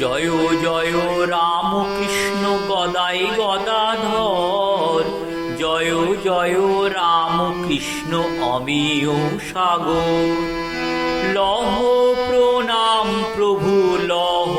জয় জয়, রামকৃষ্ণ গদাই গদাধর। জয় জয়, রামকৃষ্ণ, অমিয় সাগর। লহ প্রণাম প্রভু, লহ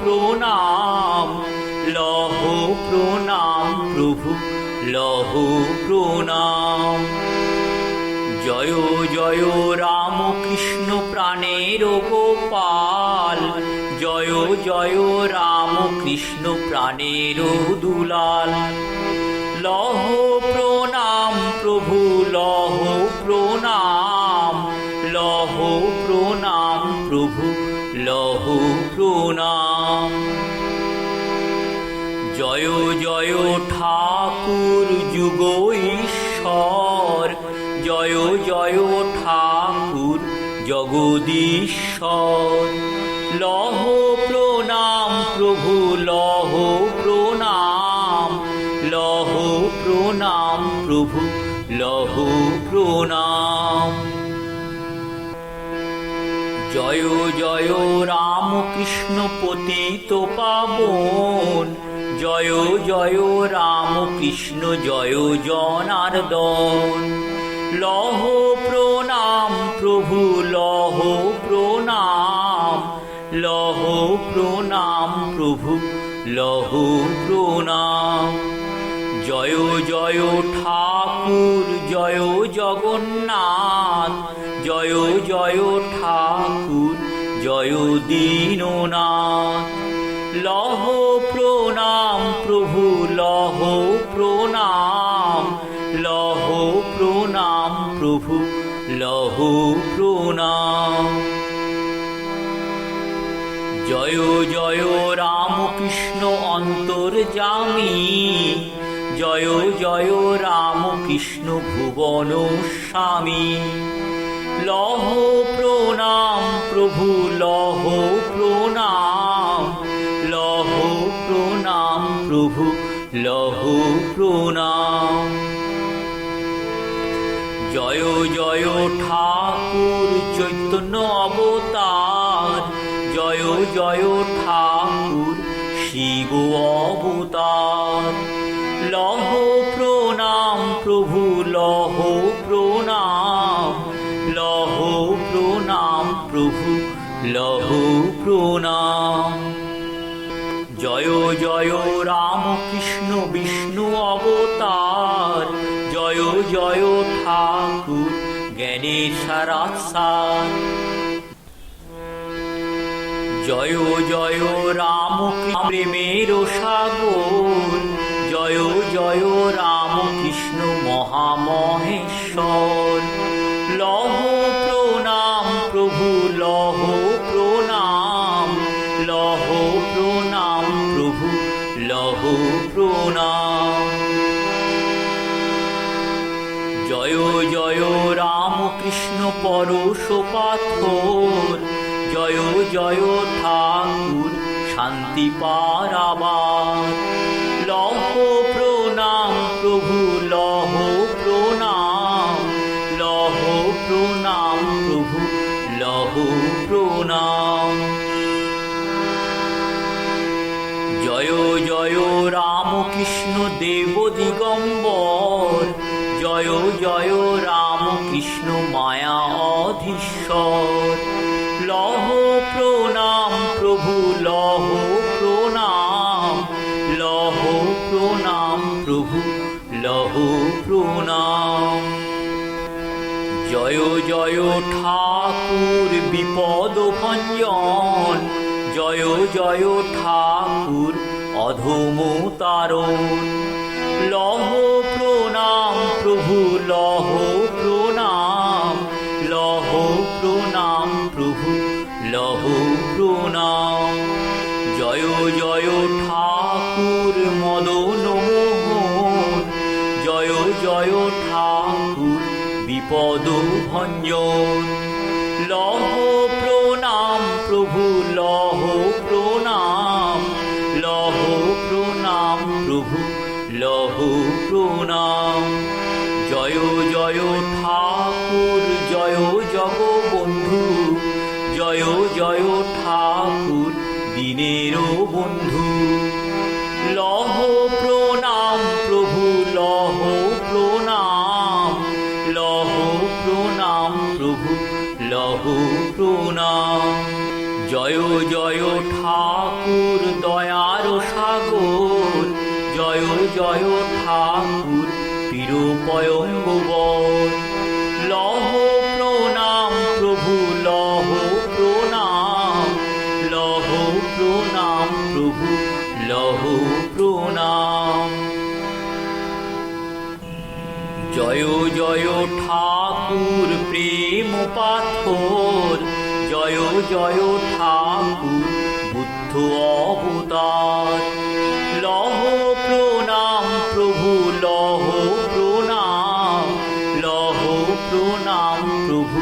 প্রণাম লহ প্রণাম প্রভু, লহ প্রণাম। জয় জয়, রামকৃষ্ণ প্রাণের গোপাল জয় জয় রামকৃষ্ণ প্রাণের দুলাল। লহ প্রণাম প্রভু, লহ প্রণাম লহ প্রণাম প্রভু, লহ প্রণাম। জয় জয় ঠাকুর যুগ ঈশ্বর, জয় জয় ঠাকুর জগদীশ্বর। লহ প্রভু, লহ প্রণাম লহ প্রণাম প্রভু, লহ প্রণাম। জয় জয় রামকৃষ্ণ পতিত পাবন, জয় জয় রামকৃষ্ণ, জয় জনার্দন। লহ প্রণাম প্রভু, লহ প্রণাম। লহ প্রণাম প্রভু, লহ প্রণাম। জয় জয় ঠাকুর, জয় জগন্নাথ, জয় জয় ঠাকুর, জয় দীননাথ। লহ প্রণাম প্রভু, লহ প্রণাম লহ প্রণাম প্রভু, লহ প্রণাম। জয় জয় রামকৃষ্ণ অন্তর্জামী জয় জয় রামকৃষ্ণ ভুবন স্বামী। লহ প্রণাম প্রভু, লহ প্রণাম লহ প্রণাম প্রভু, লহ প্রণাম। জয় জয় ঠাকুর চৈতন্য অবতার। জয় জয় ঠাকুর, শিব অবতার। লহ প্রণাম প্রভু, লহ প্রণাম লহ প্রণাম প্রভু, লহ প্রণাম। জয় জয় রাম কৃষ্ণ বিষ্ণু অবতার। জয় জয় ঠাকুর জ্ঞানেশ্বরাসার জয় জয় রাম প্রেমের সাগর। জয় জয় রাম কৃষ্ণ মহামহেশ্বর। লহ প্রণাম প্রভু, লহ প্রণাম লহ প্রণাম প্রভু, লহ প্রণাম। জয় জয় রামকৃষ্ণ পরশ পাথর। জয় জয় ঠাকুর, শান্তি পারাবার। লহ প্রণাম প্রভু, লহ প্রণাম লহ প্রণাম প্রভু, লহ প্রণাম। জয় জয় রামকৃষ্ণ দেব দিগম্বর, জয় জয় রামকৃষ্ণ মায়া অধীশ্বর। প্রভু, লহ প্রণাম লহ প্রণাম প্রভু, লহ প্রণাম। জয় জয় ঠাকুর বিপদ ভঞ্জন, জয় জয় ঠাকুর অধম তারণ। লহ প্রণাম প্রভু, লহ প্রণাম লহ প্রণাম প্রভু প্রণাম জয় জয় ঠাকুর মদন জয় জয় ঠাকুর বিপদ ভঞ্জন। লহ প্রণাম প্রভু, লহ প্রণাম। লহ প্রণাম প্রভু, লহ প্রণাম। জয় জয় ঠাকুর, জয় জগবন্ধু। জয় জয় বন্ধু। লহ প্রণাম প্রভু, লহ প্রণাম লহ প্রণাম প্রভু, লহ প্রণাম। জয় জয় ঠাকুর দয়ার সাগর, জয় জয় ঠাকুর তিরুপয়ঙ্গবর জয় জয় ঠাকুর প্রেম পাথর। জয় জয় ঠাকুর বুদ্ধ অবতার। লহ প্রণাম প্রভু, লহ প্রণাম লহ প্রণাম প্রভু,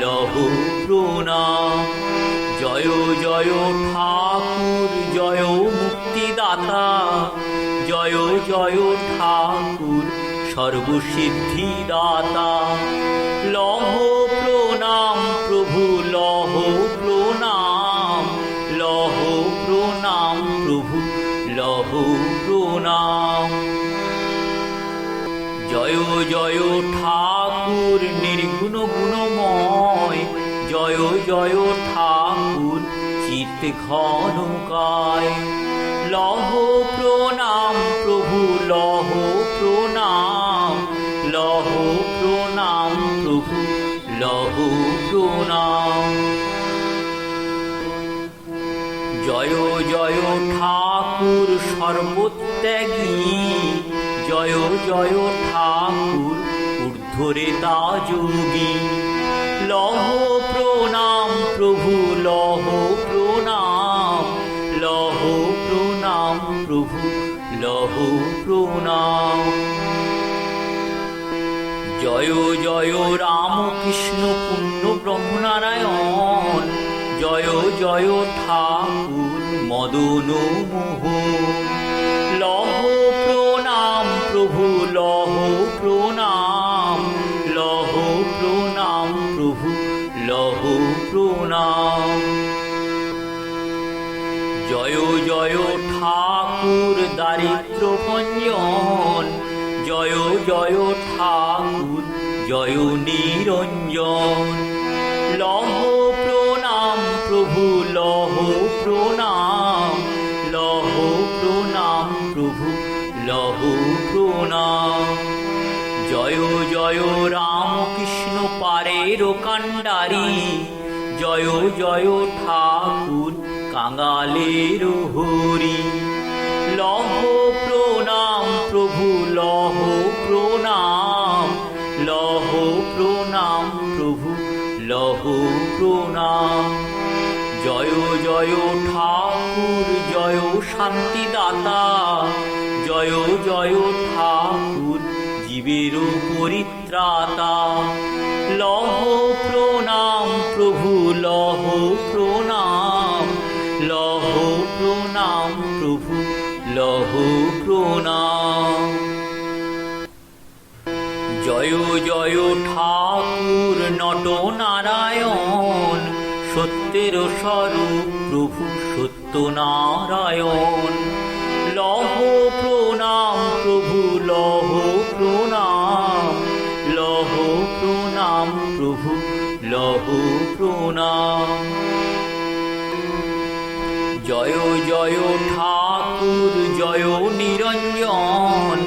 লহ প্রণাম। জয় জয় ঠাকুর, জয় মুক্তিদাতা। জয় জয় ঠাকুর সর্বসিদ্ধিদাতা। লহ প্রণাম প্রভু, লহ প্রণাম লহ প্রণাম প্রভু, লহ প্রণাম। জয় জয় ঠাকুর নির্গুণ গুণময়, জয় জয় ঠাকুর চিত ঘনকায়। লহ প্রণাম প্রভু, লহ প্রণাম জয় জয় ঠাকুর সর্বত্যাগী। জয় জয় ঠাকুর ঊর্ধ্বরে যোগী। লহ প্রণাম প্রভু, লহ প্রণাম লহ প্রণাম প্রভু, লহ প্রণাম। জয় জয় রামকৃষ্ণ পুণ্য ব্রহ্মনারায়ণ। জয় জয় ঠাকুর মদন মোহ। লহ প্রণাম প্রভু, লহ প্রণাম লহ প্রণাম প্রভু, লহ প্রণাম। জয় জয় ঠাকুর দারিদ্র ভঞ্জন জয় জয় ঠাকুর, জয় নিরঞ্জন। লহ প্রণাম প্রভু, লহ প্রণাম লহ প্রণাম প্রভু, লহ প্রণাম। জয় জয় রামকৃষ্ণ পারের কাণ্ডারি, জয় জয় ঠাকুর কাঙালের হরি। লহ প্রভু, লহ প্রণাম লহ প্রণাম প্রভু, লহ প্রণাম। জয় জয় ঠাকুর, জয় শান্তিদাতা, জয় জয় ঠাকুর জীবের পরিত্রাতা। লহ প্রণাম প্রভু, লহ প্রণাম লহ প্রণাম প্রভু লহ প্রণাম জয় জয় ঠাকুর নট নারায়ণ, সত্যের স্বরূপ প্রভু সত্য নারায়ণ। লহ প্রণাম প্রভু, লহ প্রণাম লহ প্রণাম প্রভু, লহ প্রণাম। জয় জয় ঠাকুর, জয় নিরঞ্জন।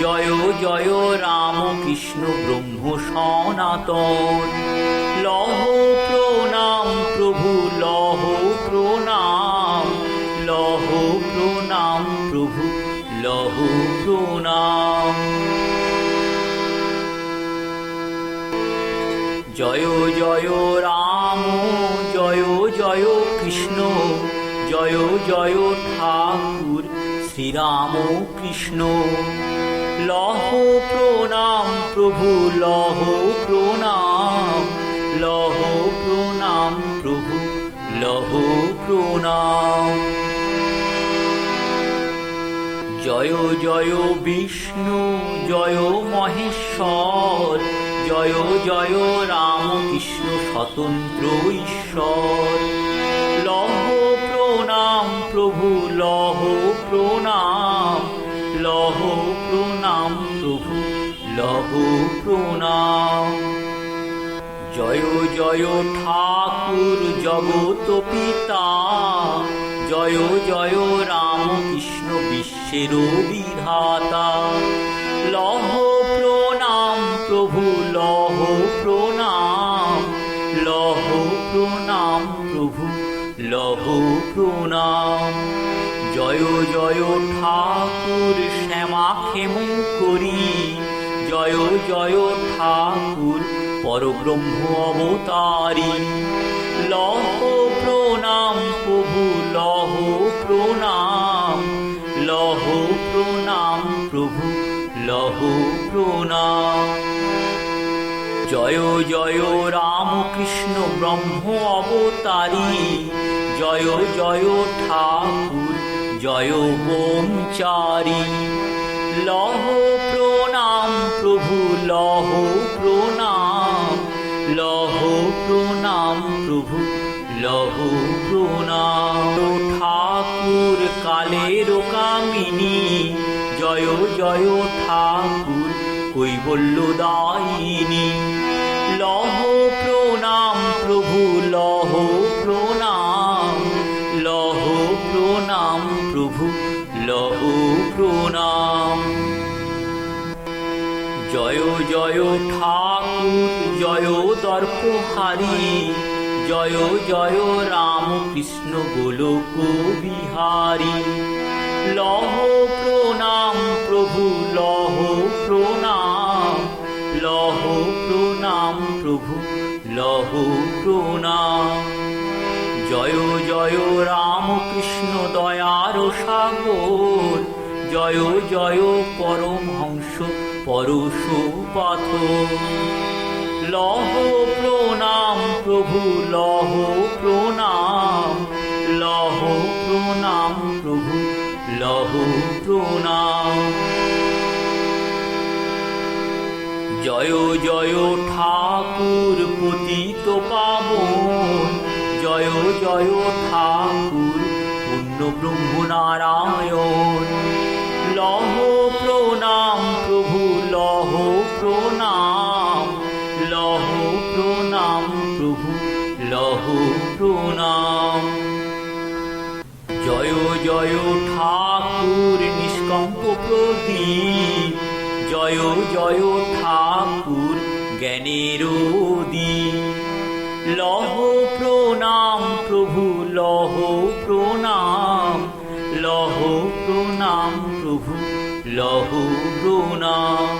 জয় জয় রাম কৃষ্ণ ব্রহ্ম সনাতন। লহ প্রণাম প্রভু, লহ প্রণাম লহ প্রণাম প্রভু, লহ প্রণাম। জয় জয় রাম, জয় জয় কৃষ্ণ, জয় জয় শ্রীরাম কৃষ্ণ। লহ প্রণাম প্রভু, লহ প্রণাম লহ প্রণাম প্রভু, লহ প্রণাম। জয় জয় বিষ্ণু, জয় মহেশ্বর, জয় জয় রাম রামকৃষ্ণ স্বতন্ত্র ঈশ্বর। লহ প্রণাম প্রণাম, লহ প্রণাম প্রভু, লহ প্রণাম। জয় জয় ঠাকুর জগত পিতা, জয় জয় রাম কৃষ্ণ বিশ্বের বিধাতা। লহ প্রণাম প্রভু, লহ প্রণাম লহ প্রণাম প্রভু, লহ প্রণাম। জয় জয় ঠাকুর, শ্যামা খেমু করি। জয় জয় ঠাকুর, পরব্রহ্ম অবতারি। লহ প্রণাম প্রভু, লহ প্রণাম লহ প্রণাম প্রভু, লহ প্রণাম। জয় জয় রামকৃষ্ণ ব্রহ্ম অবতারি। জয় জয় ঠাকুর জয় বোমচারী লহ প্রণাম প্রভু, লহ প্রণাম লহ প্রণাম প্রভু, লহ প্রণাম। ঠাকুর কালের কামিনী জয় জয় ঠাকুর কৈবল্য দায়িনী। লহ প্রণাম প্রভু, লহ প্রণাম প্রভু, লহ প্রণাম। জয় জয় ঠাকুর, জয় দর্পহারি, জয় জয় রাম কৃষ্ণ গোলক বিহারী লহ প্রণাম প্রভু, লহ প্রণাম লহ প্রণাম প্রভু, লহ প্রণাম। জয় জয় রাম কৃষ্ণ দয়ার সাগর। জয় জয় পরমহংস পরশ পাথ। লহ প্রণাম প্রভু, লহ প্রণাম লহ প্রণাম প্রভু, লহ প্রণাম। জয় জয় ঠাকুর পতিত পাবন জয় জয় ঠাকুর পূর্ণ ব্রহ্ম নারায়ণ। লহ প্রণাম প্রভু, লহ প্রণাম লহ প্রণাম প্রভু, লহ প্রণাম। জয় জয় ঠাকুর, নিষ্কম্প প্রদীপ। জয় জয় ঠাকুর জ্ঞানের লহ প্রণাম, প্রভু, লহ প্রণাম লহ প্রণাম, প্রভু, লহ প্রণাম।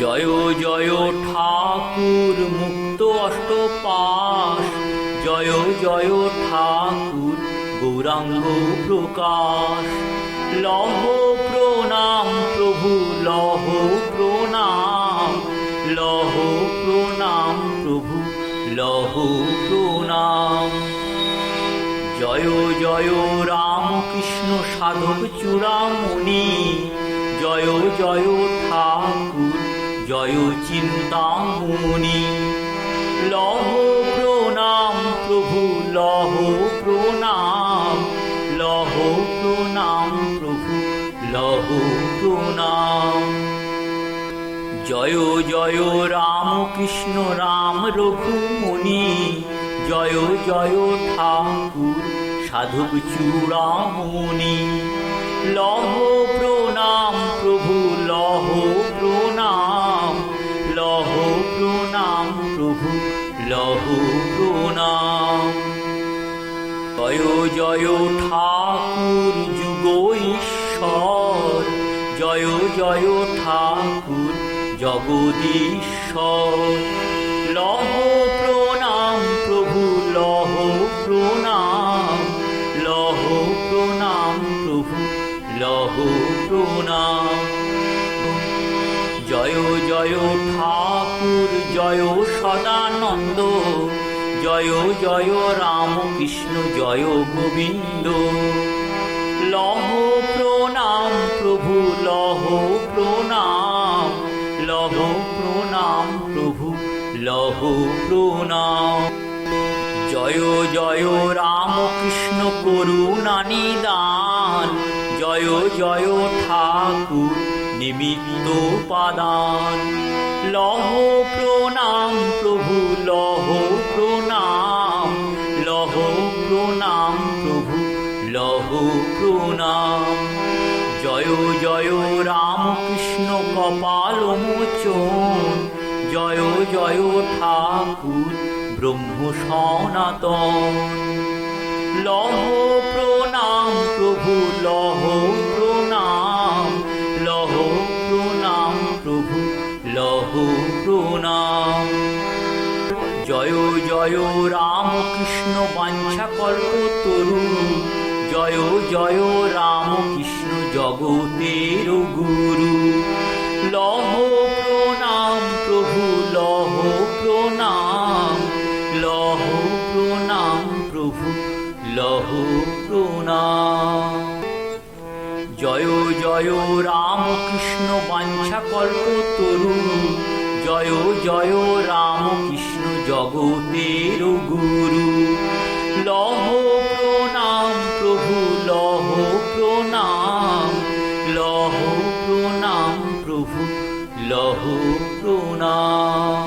জয় জয় ঠাকুর মুক্ত অষ্টপাশ, জয় জয় ঠাকুর গৌরাঙ্গ প্রকাশ। লহ প্রণাম, প্রভু, লহ প্রণাম লহ প্রণাম, প্রভু, লহ জয় জয় রামকৃষ্ণ সাধক চূড়ামণি। জয় জয় ঠাকুর, জয় চিন্তামণি। লহ প্রণাম প্রভু, লহ প্রণাম লহ প্রণাম প্রভু, লহ প্রণাম। জয় জয় রামকৃষ্ণ রাম রঘুমণি, জয় জয় ঠাকুর সাধক চূড়ামণি। লহ প্রণাম প্রভু, লহ প্রণাম লহ প্রণাম প্রভু, লহ প্রণাম। জয় জয় ঠাকুর যুগ ঈশ্বর জয় জয় ঠাকুর জগদীশ্বর। জয় ঠাকুর, জয় সদানন্দ, জয় জয় রাম কৃষ্ণ জয় গোবিন্দ। লহ প্রণাম প্রভু, লহ প্রণাম লহ প্রণাম প্রভু, লহ প্রণাম। জয় জয় রাম কৃষ্ণ করুণা নিদান, জয় জয় ঠাকুর নিমিত্ত পাদান লহ প্রণাম প্রভু, লহ প্রণাম লহ প্রণাম প্রভু, লহ প্রণাম। জয় জয় রামকৃষ্ণ কপাল মোচন জয় জয় ঠাকুর ব্রহ্ম সনাতন। লহ প্রণাম প্রভু, লহ জয় বাঞ্ছা কল্প তরু জয় জয় রাম রামকৃষ্ণ জগতের গুরু। লহ প্রণাম প্রভু, লহ প্রণাম লহ প্রণাম প্রভু, লহ প্রণাম। জয় জয় রামকৃষ্ণ বাঞ্ছা কল্প তরু জয় জয় রাম রামকৃষ্ণ জগতের গুরু লহ প্রণাম প্রভু লহ প্রণাম লহ প্রণাম প্রভু লহ প্রণাম।